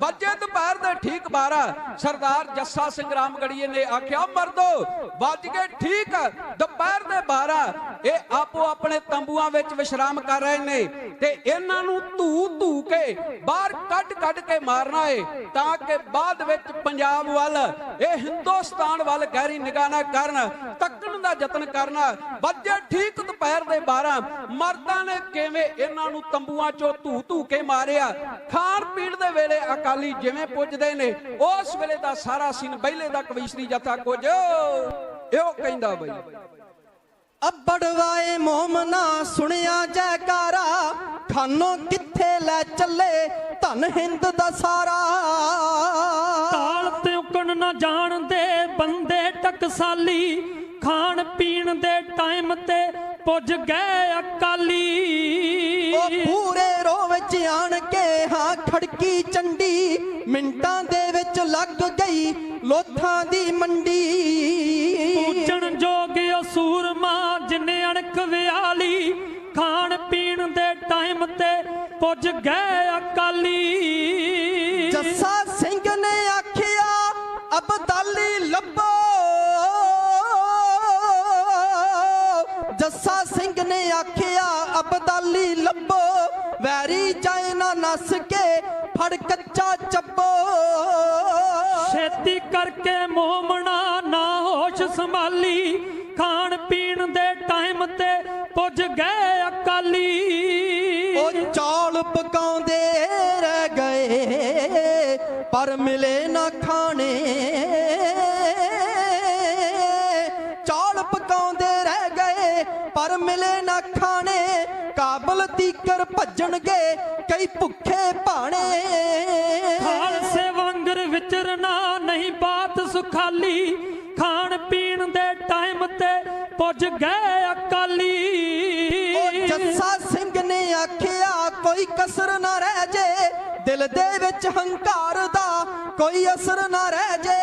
ਵੱਜੇ ਦੁਪਹਿਰ ਦੇ ਠੀਕ 12 ਸਰਦਾਰ ਜੱਸਾ ਸਿੰਘ ਰਾਮਗੜੀਏ ਨੇ ਆਖਿਆ, ਮਰਦੋ, ਵੱਜ ਗਏ ਠੀਕ, ਦੁਪਹਿਰ ਦੇ 12 ਇਹ ਆਪੋ ਆਪਣੇ ਤੰਬੂਆਂ ਵਿੱਚ ਵਿਸ਼ਰਾਮ ਕਰ ਰਹੇ ਨੇ ਤੇ ਇਹਨਾਂ ਨੂੰ ਧੂ ਧੂ ਕੇ ਬਾਹਰ ਕੱਢ ਕੱਢ ਕੇ ਮਾਰਨਾ ਏ, ਤਾਂ ਕਿ ਬਾਅਦ ਵਿੱਚ ਪੰਜਾਬ ਵੱਲ, ਇਹ ਹਿੰਦੁਸਤਾਨ ਵੱਲ ਗਹਿਰੀ ਨਿਗਾਹ ਨਾ ਕਰਨ, ਤੱਕਣ ਦਾ ਯਤਨ ਕਰਨਾ। ਵੱਜੇ ਠੀਕ ਦੁਪਹਿਰ ਦੇ 12 ਮਰਦਾਂ ਨੇ ਕਿਵੇਂ ਇਹਨਾਂ ਨੂੰ ਤੰਬੂਆਂ ਚੋਂ ਧੂ ਧੂ ਕੇ ਮਾਰਿਆ? ਖਾਣ ਪੀਣ ਦੇ ਵੇਲੇ ਅਕਾਲੀ ਜਿਵੇਂ ਪੁੱਜਦੇ ਨੇ ਉਸ ਵੇਲੇ ਦਾ ਸਾਰਾ ਸੀਨ ਬਹਿਲੇ ਦਾ ਕਵੀਸ਼ਰੀ ਜਥਾ ਕੁਝ ਇਹੋ ਕਹਿੰਦਾ ਬਈ। ਅੱਬੜਵਾਏ ਮੋਮਨਾ ਸੁਣਿਆ ਜੈਕਾਰਾ ਖਾਨੋ ਕਿੱਥੇ ਲੈ ਚੱਲੇ ਧਨ ਹਿੰਦ ਦਾ ਸਾਰਾ। ਤਾਲ ਤੇ ਉਕਣ ਨਾ ਜਾਣਦੇ ਬੰਦੇ ਟਕਸਾਲੀ ਖਾਣ ਪੀਣ ਦੇ ਟਾਈਮ ਤੇ ਪੁੱਜ ਗਏ ਅਕਾਲੀ। ਉਹ ਵਿੱਚ ਆਣ ਕੇ ਹਾਂ ਖੜਕੀ ਚੰਡੀ ਮਿੰਟਾਂ ਦੇ ਵਿੱਚ ਲੱਗ ਗਈ ਲੋਥਾਂ ਦੀ ਮੰਡੀ। ਪੂਜਣ ਜੋਗ ਅਸੂਰਮਾ ਜਿਨੇ ਅਣਖ ਵਿਆਲੀ ਖਾਣ ਪੀਣ ਦੇ ਟਾਈਮ ਤੇ ਪੁੱਜ ਗਏ ਅਕਾਲੀ। ਜੱਸਾ ਸਿੰਘ ਨੇ ਆਖਿਆ ਅਬਦਾਲੀ ਲੱਭੋ। ਜੱਸਾ ਸਿੰਘ ਨੇ ਆਖਿਆ ਅਬਦਾਲੀ ਲੱਭੋ। ਨਸ ਕੇ ਫੜ ਕੱਚਾ ਚੱਬੋ ਛੇਤੀ ਕਰਕੇ ਮੋਮਣਾ ਨਾ ਹੋਸ਼ ਸੰਭਾਲੀ। ਖਾਣ ਪੀਣ ਦੇ ਟਾਈਮ ਤੇ ਪੁੱਜ ਗਏ ਅਕਾਲੀ। ਉਹ ਚੌਲ ਪਕਾਉਂਦੇ ਰਹਿ ਗਏ ਪਰ ਮਿਲੇ ਨਾ ਖਾਣੇ। ਚੌਲ ਪਕਾਉਂਦੇ ਰਹਿ ਗਏ ਪਰ ਮਿਲੇ ਨਾ ਖਾਣੇ। ਕਾਬਲ ਤੀਕਰ ਭੱਜਣਗੇ ਕਈ ਭੁੱਖੇ ਭਾਣੇ। ਖਾਲਸੇ ਵਾਂਗਰ ਵਿਚਰਨਾ ਨਹੀਂ ਬਾਤ ਸੁਖਾਲੀ। ਖਾਣ ਪੀਣ ਦੇ ਟਾਈਮ ਤੇ ਪੁੱਜ ਗਏ ਅਕਾਲੀ। ਉਹ ਜੱਸਾ ਸਿੰਘ ਨੇ ਆਖਿਆ ਕੋਈ ਕਸਰ ਨਾ ਰਹਿ ਜੇ। ਦਿਲ ਦੇ ਵਿੱਚ ਹੰਕਾਰ ਦਾ ਕੋਈ ਅਸਰ ਨਾ ਰਹਿ ਜੇ।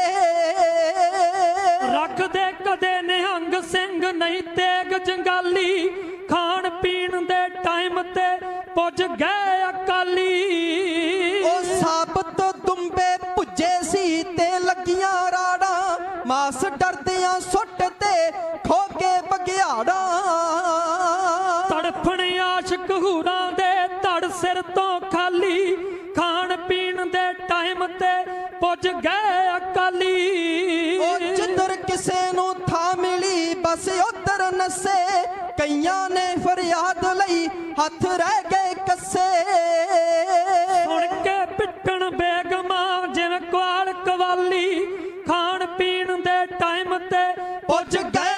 ਰੱਖਦੇ ਕਦੇ ਨਿਹੰਗ ਸਿੰਘ ਨਹੀਂ ਤੇਗ ਜੰਗਾਲੀ। ਖਾਣ ਪੀਣ ਦੇ ਟਾਈਮ ਤੇ ਪੁੱਜ ਗਏ ਅਕਾਲੀ। ਉਹ ਸਾਬਤ ਦੁੰਬੇ ਭੁੱਜੇ ਸੀ ਤੇ ਲੱਗੀਆਂ ਰਾੜਾਂ। ਮਾਸ ਡਰਦਿਆਂ ਸੁੱਟ ਤੇ ਖੋ ਕੇ ਬਗਿਆੜਾਂ ਤੜਫਣ ਆਸ਼ਕ ਹੂਰਾਂ ਦੇ ਧੜ ਸਿਰ ਤੋਂ ਖਾਲੀ। ਖਾਣ ਪੀਣ ਦੇ ਟਾਈਮ ਤੇ ਪੁੱਜ ਗਏ ਅਕਾਲੀ। ਉਹ ਜਿੱਧਰ ਕਿਸੇ ਨੂੰ ਥਾਂ ਮਿਲੀ ਉਧਰ ਨਸੇ, ਕਈਆਂ ਨੇ ਫਰਿਆਦ ਲਈ ਹੱਥ ਰਹਿ ਗਏ ਕੱਸੇ। ਸੁਣ ਕੇ ਪਿੱਟਣ ਬੇਗਮਾਂ, ਜਿਵੇਂ ਕੁਆਲ ਕਵਾਲੀ ਖਾਣ ਪੀਣ ਦੇ ਟਾਈਮ ਤੇ ਪੁੱਜ ਗਏ